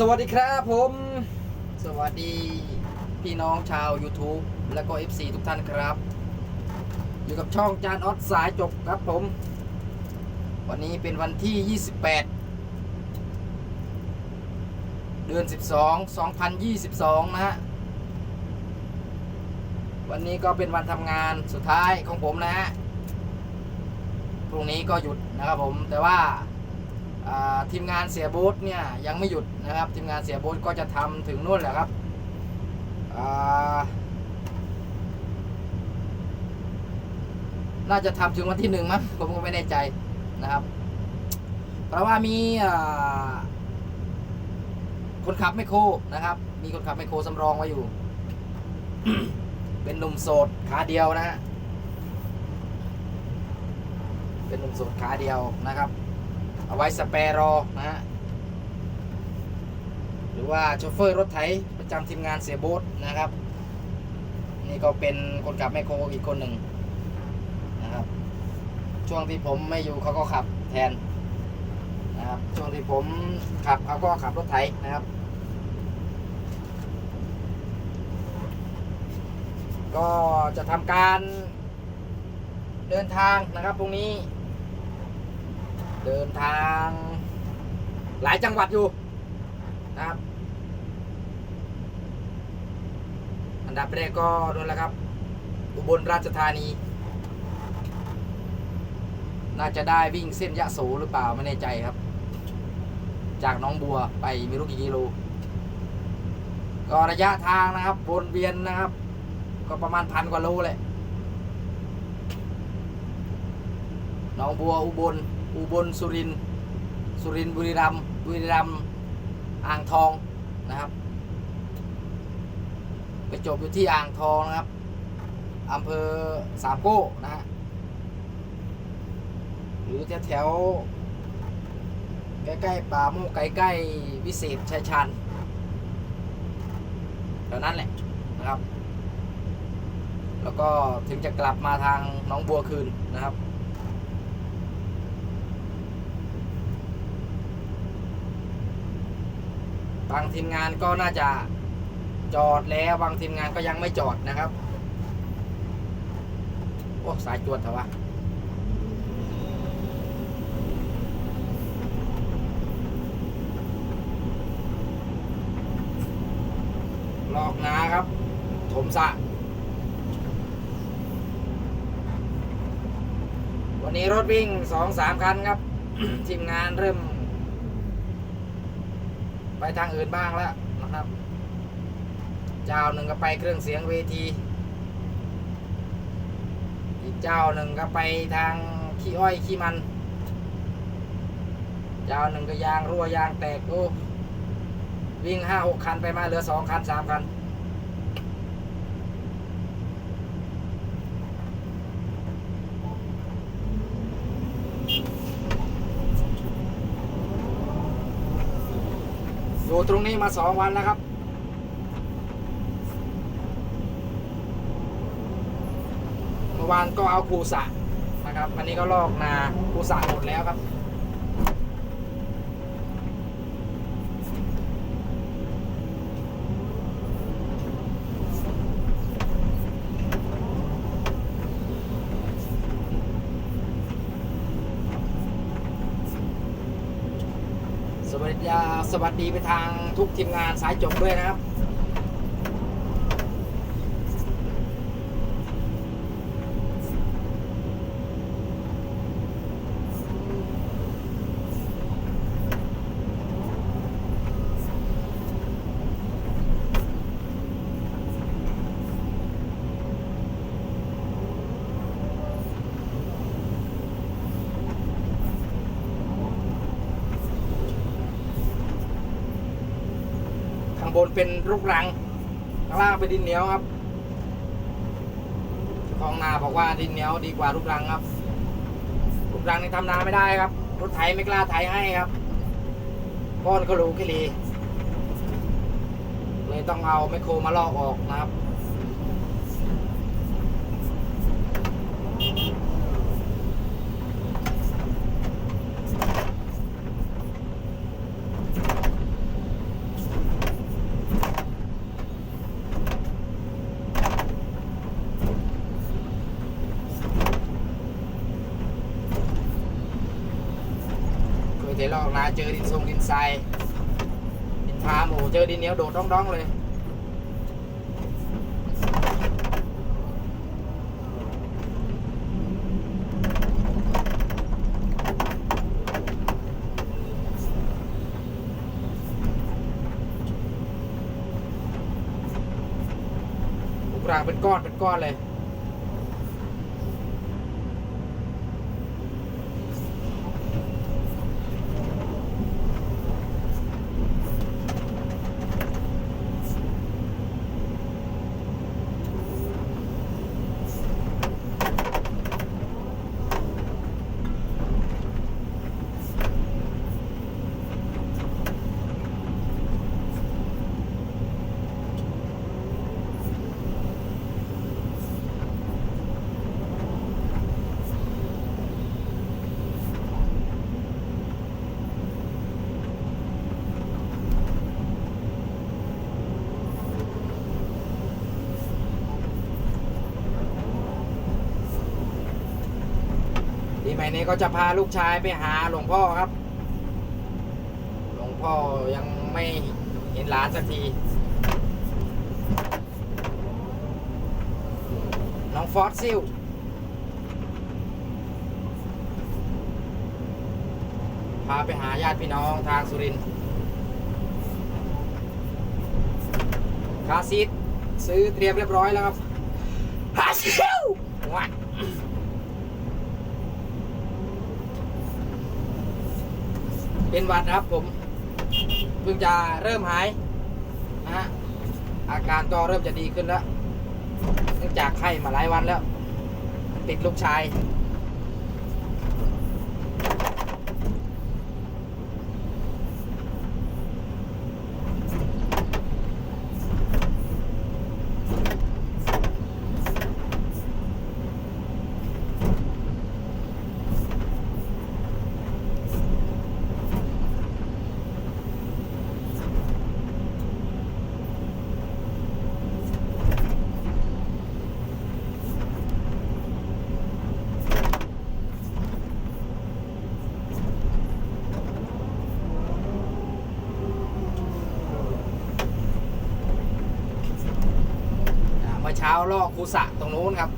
สวัสดีครับผม สวัสดีพี่น้องชาว YouTube แล้วก็ FC ทุกท่านครับ อยู่กับช่องจานออสสายจบครับผม วันนี้เป็นวันที่ 28 เดือน 12 2022 นะฮะ วันนี้ก็เป็นวันทำงานสุดท้ายของผมนะฮะ พรุ่งนี้ก็หยุดนะครับผมแต่ว่า ทีมงานเสียโบ๊ทเนี่ยยังไม่หยุดนะครับทีมงานเสียโบ๊ทก็จะทำถึงนู่นแหละครับน่าจะทำถึงวันที่หนึ่งมั้งผมก็ไม่แน่ใจนะครับ เพราะว่ามีคนขับไมโครนะครับ มีคนขับไมโครสำรองไว้อยู่ เป็นหนุ่มโสดขาเดียวนะฮะเป็นหนุ่มโสดขาเดียวนะครับ เอาไว้สเปรรอนะฮะหรือว่าโชเฟอร์รถไถประจำทีมงานเสียโบ๊ทนะครับ นี่ก็เป็นคนขับแมคโครอีกคนหนึ่งนะครับ ช่วงที่ผมไม่อยู่เขาก็ขับแทนนะครับช่วงที่ผมขับเขาก็ขับรถไถนะครับ ก็จะทำการเดินทางนะครับพรุ่งนี้ เดินทาง หลายจังหวัดอยู่นะครับ อันดับแรกก็นู่นแหละครับ อุบลราชธานี น่าจะได้วิ่งเส้นยะโสหรือเปล่าไม่แน่ใจครับ จากน้องบัวไปไม่รู้กี่กิโลก็ระยะทางนะครับวนเวียนนะครับ ก็ประมาณพันกว่าโลแหละหน้องบัวอุบล อุบลสุรินทร์สุรินทร์บุรีรัมย์บุรีรัมย์อ่างทองนะครับ ไปจบอยู่ที่อ่างทองนะครับอำเภอสามโก้นะฮะหรือแถวใกล้ๆป่าโมกใกล้ๆวิเศษชัยชันแถวนั้นแหละนะครับ แล้วก็ถึงจะกลับมาทางน้องบัวคืนนะครับ บางทีมงานก็น่าจะจอดแล้วบางทีมงานก็ยังไม่จอดนะครับ โอ้สายจวดเถอะวะลอกนาครับ ถมสะ วันนี้รถวิ่งสองสามคันครับ ทีมงานเริ่ม ไปทางอื่นบ้างแล้วนะครับเจ้าหนึ่งก็ไปเครื่องเสียงเวที อีกเจ้าหนึ่งก็ไปทางขี้อ้อยขี้มัน เจ้าหนึ่งก็ยางรั่วยางแตกโอ้วิ่งห้าหกคันไปมาเหลือสองคันสามคัน อยู่ตรงนี้มาสองวันแล้วครับ เมื่อวานก็เอาภูสะนะครับ วันนี้ก็ลอกนาภูสะหมดแล้วครับ สวัสดีสวัสดีไปทางทุกทีมงานสายจบด้วยนะครับ นเป็นลูกรังข้างล่างเป็นดินเหนียวครับทาของนาบอกว่าดินเหนียวดีกว่าลูกรังครับลูกรังนี่ทำนาไม่ได้ครับ รถไถไม่กล้าไถให้ครับก้อนก็รู้แค่ลีเลยต้องเอาไมโครมาลอกออกนะครับ เทลอกนาเจอดินทรงดินทรายดินพาหมูเจอดินเหนียวโดดด้องๆเลยลูกรางเป็นก้อนเป็นก้อนเลย นี้ก็จะพาลูกชายไปหาหลวงพ่อครับ หลวงพ่อยังไม่เห็นหลานสักที น้องฟอสซิลพาไปหาญาติพี่น้องทางสุรินทร์คาซีดซื้อเตรียมเรียบร้อยแล้วครับคาซิลว้า เป็นหวัดครับผมเพิ่งจะเริ่มหายนะฮะอาการก็เริ่มจะดีขึ้นแล้วเนื่องจากไข้มาหลายวันแล้วติดลูกชาย อ่าล่อเช้าลอกคูสะตรงนู้นครับ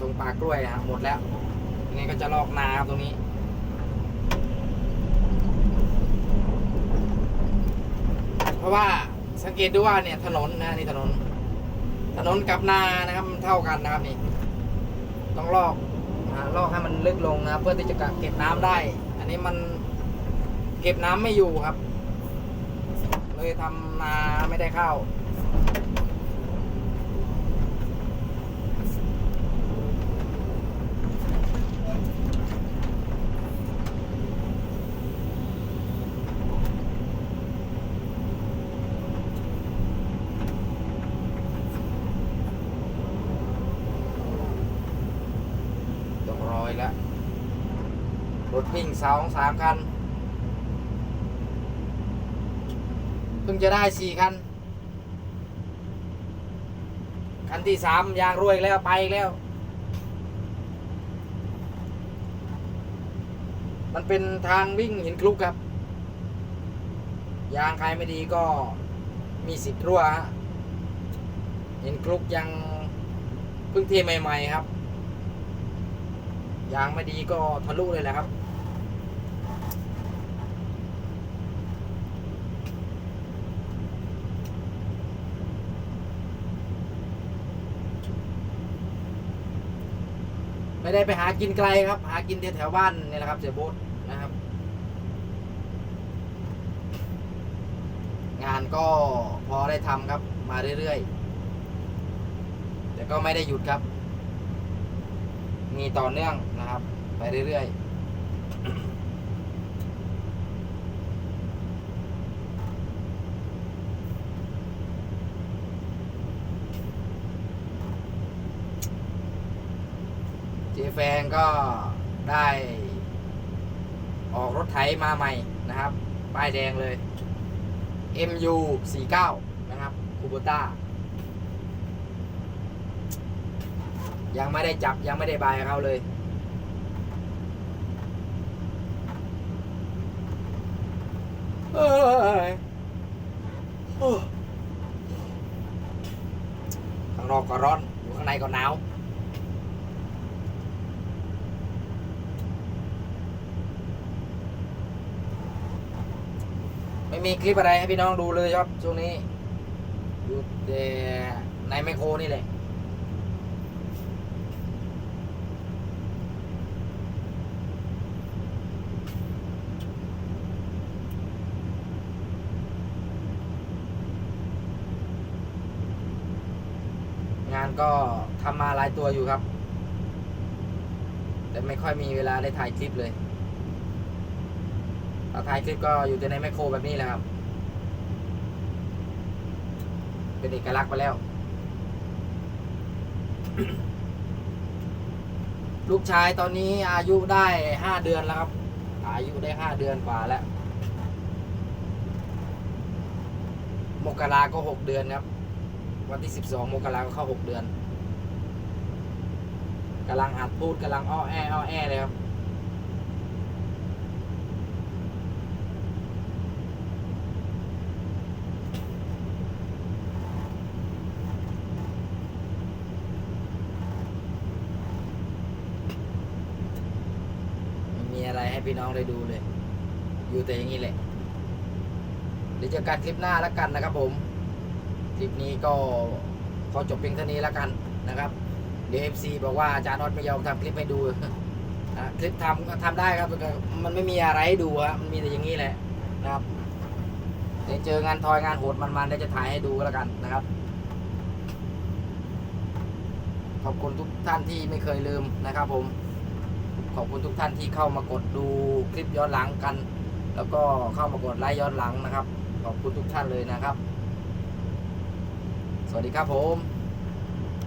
ตรงปากกล้วยนะหมดแล้วยังไงก็จะลอกนาครับตรงนี้เพราะว่าสังเกตดูว่าเนี่ยถนนนะนี่ถนน ถนนกับนานะครับมันเท่ากันนะครับนี่ ต้องลอกลอกให้มันลึกลงนะเพื่อที่จะเก็บน้ำได้ อันนี้มันเก็บน้ำไม่อยู่ครับ เลยทำนาไม่ได้ข้าว ต้องรอยแล้ว รถวิ่ง สองสามคัน เพิ่งจะได้สี่คัน คันที่สามยางรวยอีกแล้วไปอีกแล้ว มันเป็นทางวิ่งหินคลุกครับ ยางใครไม่ดีก็มีสิทธิ์รั่วฮะหินคลุกยังเพิ่งเทใหม่ ๆ ครับยางไม่ดีก็ทะลุเลยแหละครับ ไม่ได้ไปหากินไกลครับ หากินแถวๆบ้านนี่แหละครับเสียโบ๊ทนะครับ งานก็พอได้ทำครับ มาเรื่อยๆ แต่ก็ไม่ได้หยุดครับ มีต่อเนื่องนะครับ ไปเรื่อยๆ ได้ ออกรถไถมาใหม่นะครับ ป้ายแดงเลย MU 49นะครับคูโบต้ายังไม่ได้จับยังไม่ได้บายเขาเลย เอ้ยข้างนอกก็ร้อน อยู่ข้างในก็หนาว ไม่มีคลิปอะไรให้พี่น้องดูเลยครับช่วงนี้อยู่แต่ในไมโครนี่แหละงานก็ทำมาหลายตัวอยู่ครับ แต่ไม่ค่อยมีเวลาได้ถ่ายคลิปเลย ถ้าถ่ายคลิปก็อยู่ในไมโครแบบนี้แหละครับ เป็นเอกลักษณ์ไปแล้ว ลูกชายตอนนี้อายุได้ห้าเดือนแล้วครับ อายุได้ห้าเดือนกว่าแล้ว มกราก็หกเดือนครับ วันที่สิบสองมกราก็เข้าหกเดือนกำลังหัดพูดกำลังอ้อแอ้อ้อแอเลยครับ ไม่มีอะไรให้ พี่น้องได้ดูเลย อยู่แต่อย่างนี้แหละ เดี๋ยวเจอกันคลิปหน้าแล้วกันนะครับ ผม คลิปนี้ก็ขอจบเพียงเท่านี้แล้วกันนะครับ เดี๋ยว FC บอกว่าอาจารย์นอตไม่ยอมทำคลิปให้ดูอะคลิปทำทำได้ครับ มันไม่มีอะไรให้ดูอะมันมีแต่อย่างนี้แหละนะครับเดี๋ยวเจองานทอยงานโหดมันๆเดี๋ยวจะถ่ายให้ดูแล้วกันนะครับขอบคุณทุกท่านที่ไม่เคยลืมนะครับผม ขอบคุณทุกท่านที่เข้ามากดดูคลิปย้อนหลังกัน แล้วก็เข้ามากดไลค์ย้อนหลังนะครับ ขอบคุณทุกท่านเลยนะครับ สวัสดีครับผม